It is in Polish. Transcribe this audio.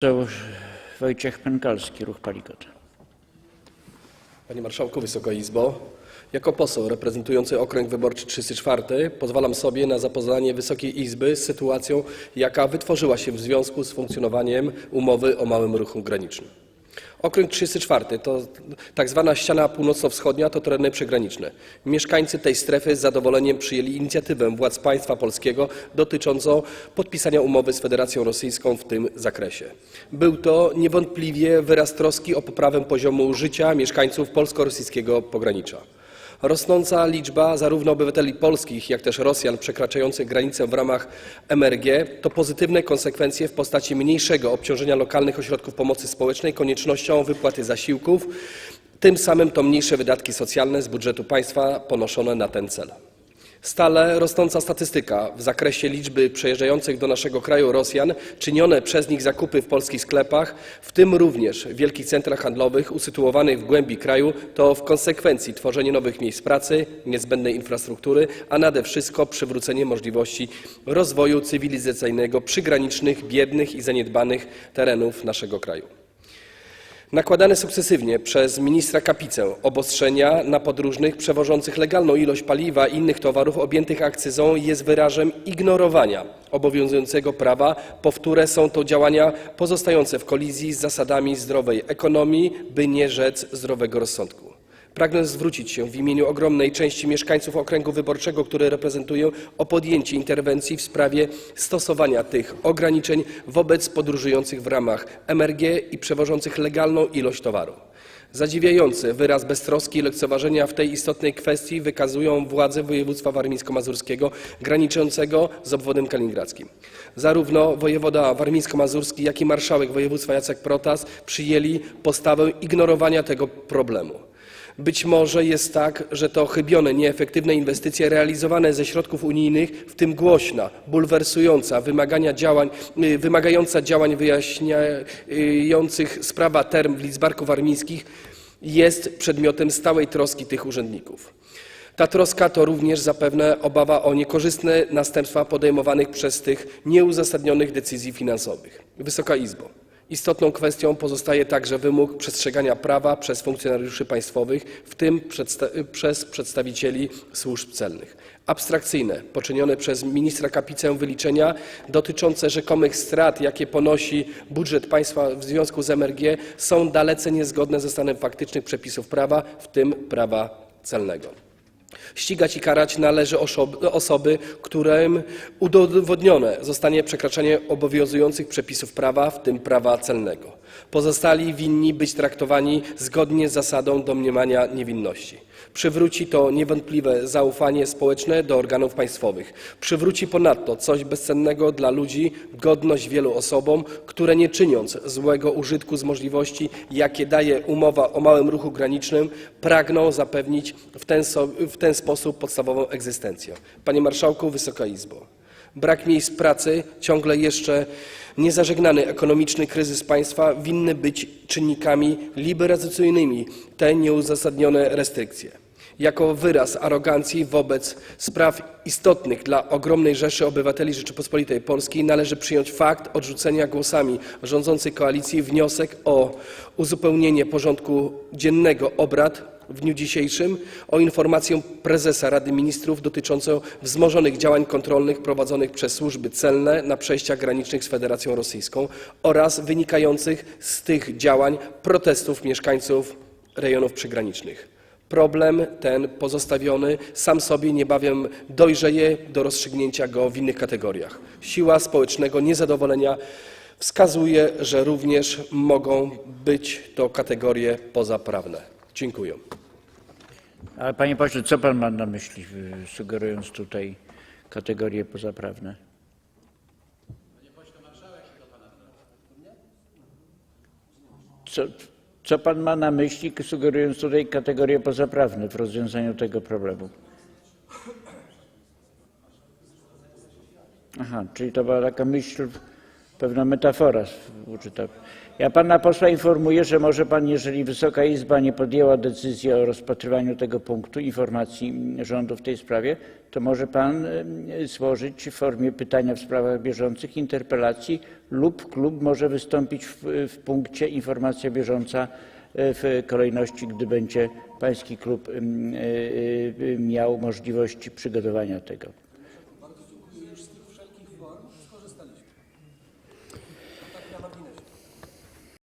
Poseł Wojciech Pękalski, Ruch Palikot. Panie Marszałku, Wysoka Izbo, jako poseł reprezentujący okręg wyborczy 34 pozwalam sobie na zapoznanie Wysokiej Izby z sytuacją, jaka wytworzyła się w związku z funkcjonowaniem umowy o małym ruchu granicznym. Okręg 34 to tak zwana ściana północno-wschodnia to tereny przygraniczne. Mieszkańcy tej strefy z zadowoleniem przyjęli inicjatywę władz państwa polskiego dotyczącą podpisania umowy z Federacją Rosyjską w tym zakresie. Był to niewątpliwie wyraz troski o poprawę poziomu życia mieszkańców polsko-rosyjskiego pogranicza. Rosnąca liczba zarówno obywateli polskich, jak też Rosjan przekraczających granicę w ramach MRG to pozytywne konsekwencje w postaci mniejszego obciążenia lokalnych ośrodków pomocy społecznej koniecznością wypłaty zasiłków, tym samym to mniejsze wydatki socjalne z budżetu państwa ponoszone na ten cel. Stale rosnąca statystyka w zakresie liczby przejeżdżających do naszego kraju Rosjan, czynione przez nich zakupy w polskich sklepach, w tym również w wielkich centrach handlowych usytuowanych w głębi kraju, to w konsekwencji tworzenie nowych miejsc pracy, niezbędnej infrastruktury, a nade wszystko przywrócenie możliwości rozwoju cywilizacyjnego przygranicznych, biednych i zaniedbanych terenów naszego kraju. Nakładane sukcesywnie przez ministra Kapicę obostrzenia na podróżnych przewożących legalną ilość paliwa i innych towarów objętych akcyzą jest wyrazem ignorowania obowiązującego prawa, powtóre są to działania pozostające w kolizji z zasadami zdrowej ekonomii, by nie rzec zdrowego rozsądku. Pragnę zwrócić się w imieniu ogromnej części mieszkańców okręgu wyborczego, który reprezentuję, o podjęcie interwencji w sprawie stosowania tych ograniczeń wobec podróżujących w ramach MRG i przewożących legalną ilość towaru. Zadziwiający wyraz beztroski i lekceważenia w tej istotnej kwestii wykazują władze województwa warmińsko-mazurskiego graniczącego z obwodem kaliningradzkim. Zarówno wojewoda warmińsko-mazurski, jak i marszałek województwa Jacek Protas przyjęli postawę ignorowania tego problemu. Być może jest tak, że to chybione, nieefektywne inwestycje realizowane ze środków unijnych, w tym głośna, bulwersująca, wymagania działań, y, wymagająca działań wyjaśniających sprawa term w Lidzbarku Warmińskich jest przedmiotem stałej troski tych urzędników. Ta troska to również zapewne obawa o niekorzystne następstwa podejmowanych przez tych nieuzasadnionych decyzji finansowych. Wysoka Izbo. Istotną kwestią pozostaje także wymóg przestrzegania prawa przez funkcjonariuszy państwowych, w tym przez przedstawicieli służb celnych. Abstrakcyjne, poczynione przez ministra Kapicę wyliczenia dotyczące rzekomych strat, jakie ponosi budżet państwa w związku z MRG, są dalece niezgodne ze stanem faktycznych przepisów prawa, w tym prawa celnego. Ścigać i karać należy osoby, którym udowodnione zostanie przekraczanie obowiązujących przepisów prawa, w tym prawa celnego. Pozostali winni być traktowani zgodnie z zasadą domniemania niewinności. Przywróci to niewątpliwe zaufanie społeczne do organów państwowych. Przywróci ponadto coś bezcennego dla ludzi, godność wielu osobom, które nie czyniąc złego użytku z możliwości, jakie daje umowa o małym ruchu granicznym, pragną zapewnić w ten, so, w ten sposób podstawową egzystencję. Panie Marszałku, Wysoka Izbo. Brak miejsc pracy, ciągle jeszcze niezażegnany ekonomiczny kryzys państwa winny być czynnikami liberalizacyjnymi te nieuzasadnione restrykcje. Jako wyraz arogancji wobec spraw istotnych dla ogromnej rzeszy obywateli Rzeczypospolitej Polskiej należy przyjąć fakt odrzucenia głosami rządzącej koalicji wniosek o uzupełnienie porządku dziennego obrad w dniu dzisiejszym o informację prezesa Rady Ministrów dotyczącą wzmożonych działań kontrolnych prowadzonych przez służby celne na przejściach granicznych z Federacją Rosyjską oraz wynikających z tych działań protestów mieszkańców rejonów przygranicznych. Problem ten pozostawiony sam sobie niebawem dojrzeje do rozstrzygnięcia go w innych kategoriach. Siła społecznego niezadowolenia wskazuje, że również mogą być to kategorie pozaprawne. Dziękuję. Ale panie pośle, co pan ma na myśli, sugerując tutaj kategorie pozaprawne? Co, co pan ma na myśli, sugerując tutaj kategorie pozaprawne w rozwiązaniu tego problemu? Aha, czyli to była taka myśl pewna metafora użyta. Ja pana posła informuję, że może pan, jeżeli Wysoka Izba nie podjęła decyzji o rozpatrywaniu tego punktu informacji rządu w tej sprawie, to może pan złożyć w formie pytania w sprawach bieżących, interpelacji lub klub może wystąpić w, w punkcie informacja bieżąca e, w kolejności, gdy będzie pański klub e, e, miał możliwość przygotowania tego.